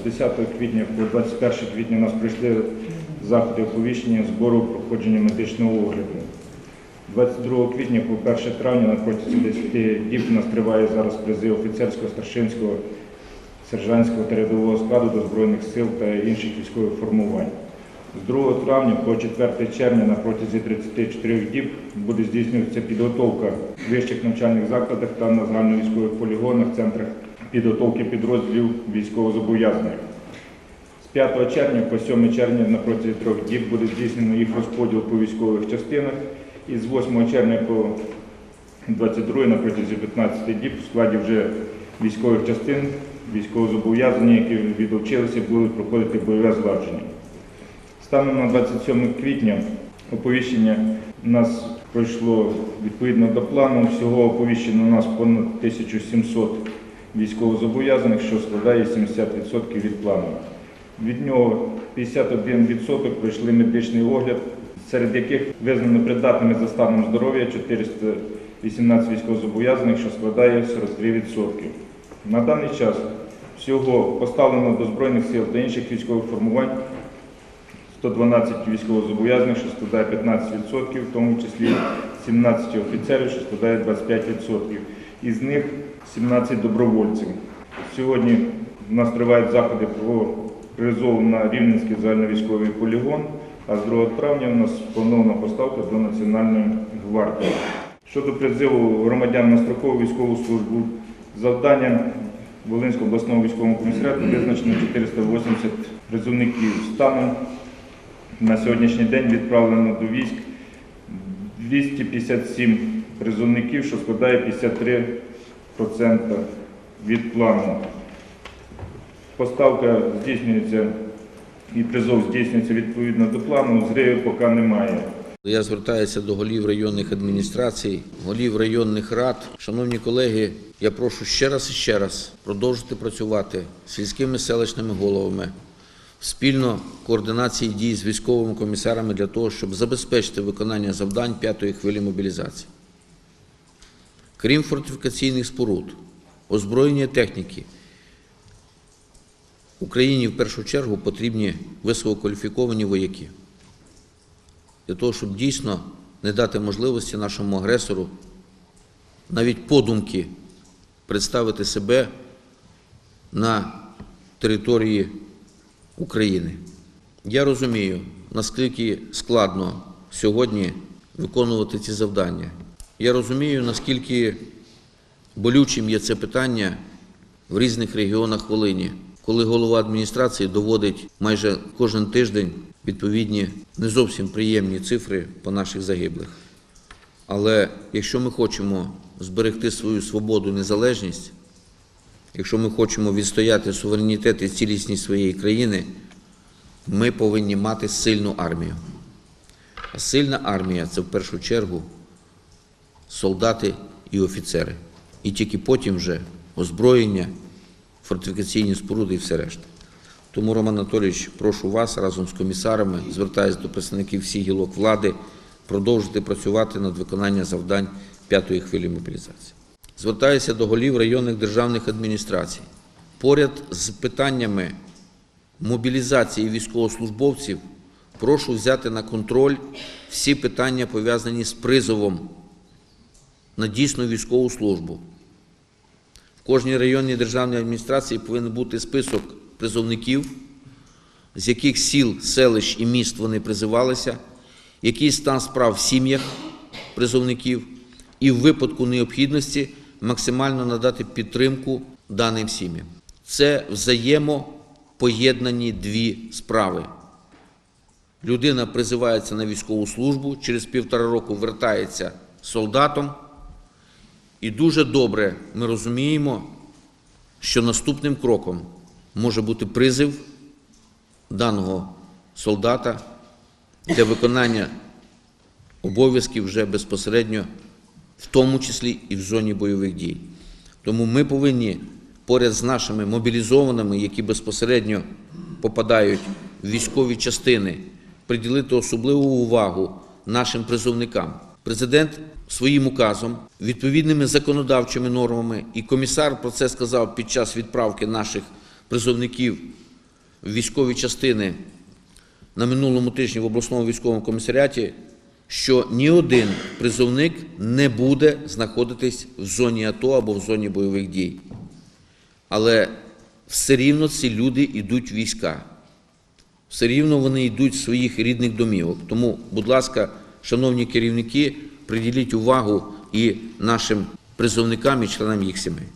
З 10 квітня по 21 квітня у нас прийшли заходи оповіщення збору проходження медичного огляду. 22 квітня по 1 травня на протязі 10 діб у нас триває зараз призив офіцерського, старшинського, сержантського та рядового складу до Збройних сил та інших військових формувань. З 2 травня по 4 червня на протязі 34 діб буде здійснюватися підготовка в вищих навчальних закладах та на загальновійськових полігонах, центрах підготовки підрозділів військовозобов'язаних. З 5 червня по 7 червня на протязі трьох діб буде здійснено їх розподіл по військових частинах. І з 8 червня по 22 на протязі 15 діб у складі вже військових частин, військовозобов'язані, які відвчилися, будуть проходити бойове зладження. Станом на 27 квітня оповіщення у нас пройшло відповідно до плану. Всього оповіщено у нас понад 1700 військовозобов'язаних, що складає 70% від плану. Від нього 51% пройшли медичний огляд, серед яких визнано придатними за станом здоров'я 418 військовозобов'язаних, що складає 43%. На даний час всього поставлено до Збройних сил та інших військових формувань 112 військовозобов'язаних, що складає 15%, в тому числі 17 офіцерів, що складає 25%. Із них 17 добровольців. Сьогодні у нас тривають заходи по призову на Рівненський загальновійськовий полігон, а з 2 травня у нас планована поставка до Національної гвардії. Щодо призиву громадян на строкову військову службу, завданням Волинського обласного військового комісаріату визначено 480 призовників. Станом на сьогоднішній день відправлено до військ 257 призовників, що складає 53% від плану. Поставка здійснюється і призов здійснюється відповідно до плану, зривів поки немає. Я звертаюся до голів районних адміністрацій, голів районних рад. Шановні колеги, я прошу ще раз і ще раз продовжити працювати з сільськими селищними головами спільно координації дій з військовими комісарами для того, щоб забезпечити виконання завдань п'ятої хвилі мобілізації. Крім фортифікаційних споруд, озброєння техніки, Україні в першу чергу потрібні висококваліфіковані вояки для того, щоб дійсно не дати можливості нашому агресору навіть подумки представити себе на території України. Я розумію, наскільки складно сьогодні виконувати ці завдання. Я розумію, наскільки болючим є це питання в різних регіонах Волині, коли голова адміністрації доводить майже кожен тиждень відповідні не зовсім приємні цифри по наших загиблих. Але якщо ми хочемо зберегти свою свободу незалежність, якщо ми хочемо відстояти суверенітет і цілісність своєї країни, ми повинні мати сильну армію. А сильна армія це в першу чергу солдати і офіцери. І тільки потім вже озброєння, фортифікаційні споруди і все решта. Тому, Роман Анатолійович, прошу вас разом з комісарами, звертаюся до представників всіх гілок влади, продовжити працювати над виконанням завдань п'ятої хвилі мобілізації. Звертаюся до голів районних державних адміністрацій. Поряд з питаннями мобілізації військовослужбовців прошу взяти на контроль всі питання, пов'язані з призовом на дійсну військову службу. В кожній районній державній адміністрації повинен бути список призовників, з яких сіл, селищ і міст вони призивалися, який стан справ в сім'ях призовників, і в випадку необхідності максимально надати підтримку даним сім'ям. Це взаємопоєднані дві справи. Людина призивається на військову службу, через півтора року вертається солдатом. І дуже добре ми розуміємо, що наступним кроком може бути призив даного солдата для виконання обов'язків вже безпосередньо, в тому числі і в зоні бойових дій. Тому ми повинні поряд з нашими мобілізованими, які безпосередньо попадають в військові частини, приділити особливу увагу нашим призовникам. Президент своїм указом, відповідними законодавчими нормами, і комісар про це сказав під час відправки наших призовників в військові частини на минулому тижні в обласному військовому комісаріаті, що ні один призовник не буде знаходитись в зоні АТО або в зоні бойових дій. Але все рівно ці люди йдуть війська. Все рівно вони йдуть своїх рідних домівок. Тому, будь ласка, шановні керівники, приділіть увагу і нашим призовникам і членам їх сімей.